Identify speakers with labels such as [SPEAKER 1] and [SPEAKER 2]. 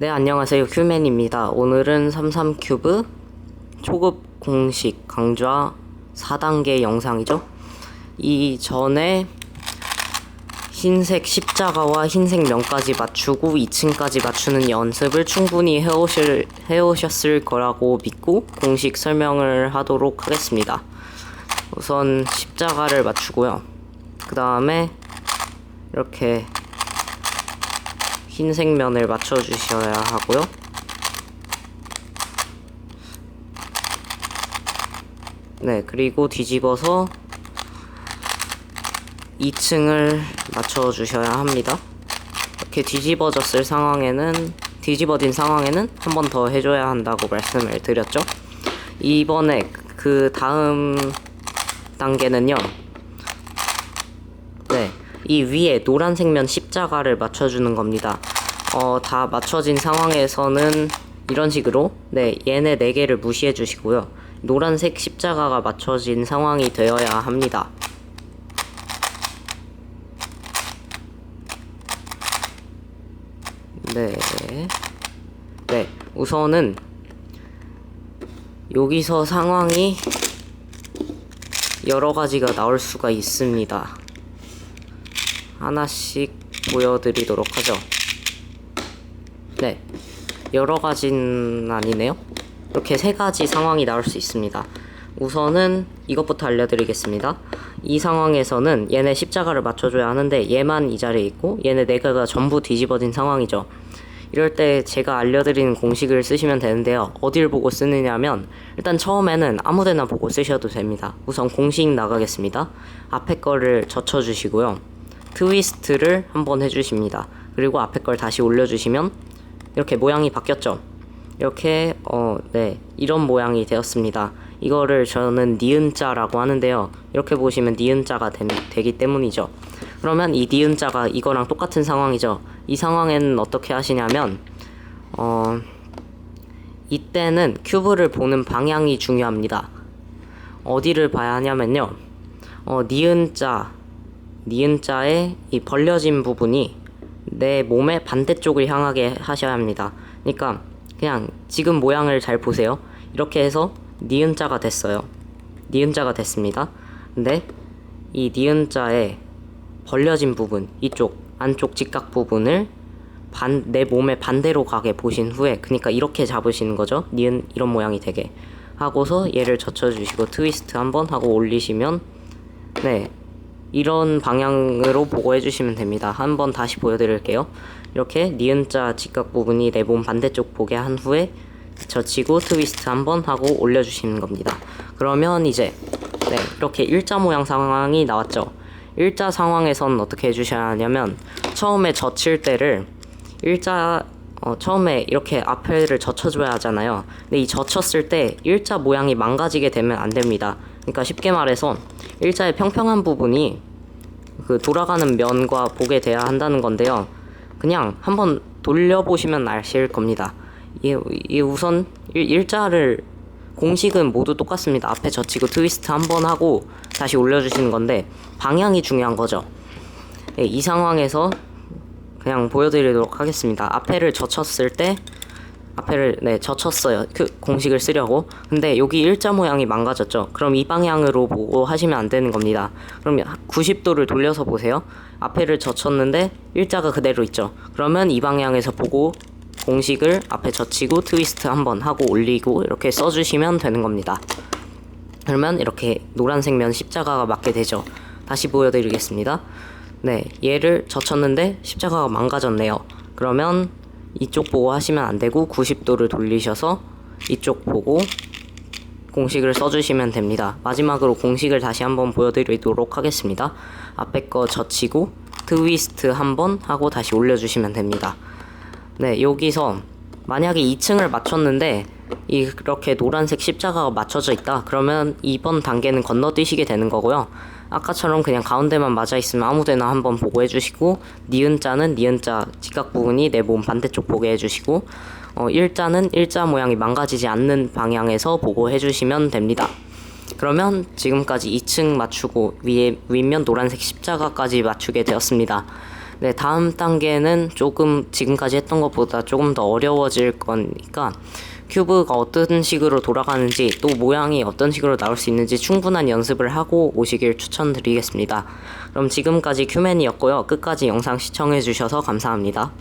[SPEAKER 1] 네, 안녕하세요. 휴맨입니다. 오늘은 33큐브 초급 공식 강좌 4단계 영상이죠. 이 전에 흰색 십자가와 흰색 면까지 맞추고 2층까지 맞추는 연습을 충분히 해오실, 해오셨을 거라고 믿고 공식 설명을 하도록 하겠습니다. 우선 십자가를 맞추고요. 그 다음에 이렇게 흰색 면을 맞춰주셔야 하고요. 네, 그리고 뒤집어서 2층을 맞춰주셔야 합니다. 이렇게 뒤집어졌을 상황에는 뒤집어진 상황에는 한 번 더 해줘야 한다고 말씀을 드렸죠. 이번에 그 다음 단계는요. 네, 이 위에 노란색 면 십자가를 맞춰주는 겁니다. 어, 다 맞춰진 상황에서는 이런 식으로 네, 얘네 네 개를 무시해 주시고요. 노란색 십자가가 맞춰진 상황이 되어야 합니다. 네. 네. 우선은 여기서 상황이 여러 가지가 나올 수가 있습니다. 하나씩 보여드리도록 하죠. 네. 여러 가지는 아니네요. 이렇게 세 가지 상황이 나올 수 있습니다. 우선은 이것부터 알려드리겠습니다. 이 상황에서는 얘네 십자가를 맞춰줘야 하는데 얘만 이 자리에 있고 얘네 네 개가 전부 뒤집어진 상황이죠. 이럴 때 제가 알려드리는 공식을 쓰시면 되는데요. 어딜 보고 쓰느냐면 일단 처음에는 아무데나 보고 쓰셔도 됩니다. 우선 공식 나가겠습니다. 앞에 거를 젖혀주시고요. 트위스트를 한번 해주십니다. 그리고 앞에 걸 다시 올려주시면 이렇게 모양이 바뀌었죠. 이렇게 어, 네 이런 모양이 되었습니다. 이거를 저는 니은자라고 하는데요. 이렇게 보시면 니은자가 되, 되기 때문이죠. 그러면 이 니은자가 이거랑 똑같은 상황이죠. 이 상황에는 어떻게 하시냐면 어, 이때는 큐브를 보는 방향이 중요합니다. 어디를 봐야 하냐면요. 어, 니은자, 니은자의 이 벌려진 부분이 내 몸의 반대쪽을 향하게 하셔야 합니다. 그러니까 그냥 지금 모양을 잘 보세요. 이렇게 해서 니은자가 됐어요. 니은자가 됐습니다. 근데 이 니은자의 벌려진 부분, 이쪽 안쪽 직각 부분을 반, 내 몸의 반대로 가게 보신 후에 그러니까 이렇게 잡으시는 거죠. 니은 이런 모양이 되게 하고서 얘를 젖혀주시고 트위스트 한번 하고 올리시면 네 이런 방향으로 보고 해 주시면 됩니다. 한번 다시 보여드릴게요. 이렇게 니은자 직각 부분이 내 몸 반대쪽 보게 한 후에 젖히고 트위스트 한번 하고 올려주시는 겁니다. 그러면 이제 네 이렇게 일자 모양 상황이 나왔죠. 일자 상황에서는 어떻게 해주셔야 하냐면 처음에 젖힐 때를 일자 어, 처음에 이렇게 앞에를 젖혀줘야 하잖아요. 근데 이 젖혔을 때 일자 모양이 망가지게 되면 안 됩니다. 그러니까 쉽게 말해서 일자의 평평한 부분이 그 돌아가는 면과 보게 돼야 한다는 건데요. 그냥 한번 돌려보시면 아실 겁니다. 이, 이 우선 일, 일자를 공식은 모두 똑같습니다. 앞에 젖히고 트위스트 한 번 하고 다시 올려주시는 건데 방향이 중요한 거죠. 네, 이 상황에서 그냥 보여드리도록 하겠습니다. 앞에를 젖혔을 때 앞에를 네 젖혔어요. 그 공식을 쓰려고. 근데 여기 일자 모양이 망가졌죠. 그럼 이 방향으로 보고 하시면 안 되는 겁니다. 그럼 90도를 돌려서 보세요. 앞에를 젖혔는데 일자가 그대로 있죠. 그러면 이 방향에서 보고 공식을 앞에 젖히고 트위스트 한번 하고 올리고 이렇게 써주시면 되는 겁니다. 그러면 이렇게 노란색 면 십자가가 맞게 되죠. 다시 보여드리겠습니다. 네, 얘를 젖혔는데 십자가가 망가졌네요. 그러면 이쪽 보고 하시면 안 되고 90도를 돌리셔서 이쪽 보고 공식을 써주시면 됩니다. 마지막으로 공식을 다시 한번 보여드리도록 하겠습니다. 앞에 거 젖히고 트위스트 한번 하고 다시 올려주시면 됩니다. 네, 여기서 만약에 2층을 맞췄는데 이렇게 노란색 십자가가 맞춰져 있다. 그러면 이번 단계는 건너뛰시게 되는 거고요. 아까처럼 그냥 가운데만 맞아 있으면 아무데나 한번 보고 해주시고 니은자는 니은자 직각 부분이 내 몸 반대쪽 보게 해주시고 어, 일자는 일자 모양이 망가지지 않는 방향에서 보고 해주시면 됩니다. 그러면 지금까지 2층 맞추고 위에 윗면 노란색 십자가까지 맞추게 되었습니다. 네, 다음 단계는 조금 지금까지 했던 것보다 조금 더 어려워질 거니까 큐브가 어떤 식으로 돌아가는지 또 모양이 어떤 식으로 나올 수 있는지 충분한 연습을 하고 오시길 추천드리겠습니다. 그럼 지금까지 큐맨이었고요. 끝까지 영상 시청해주셔서 감사합니다.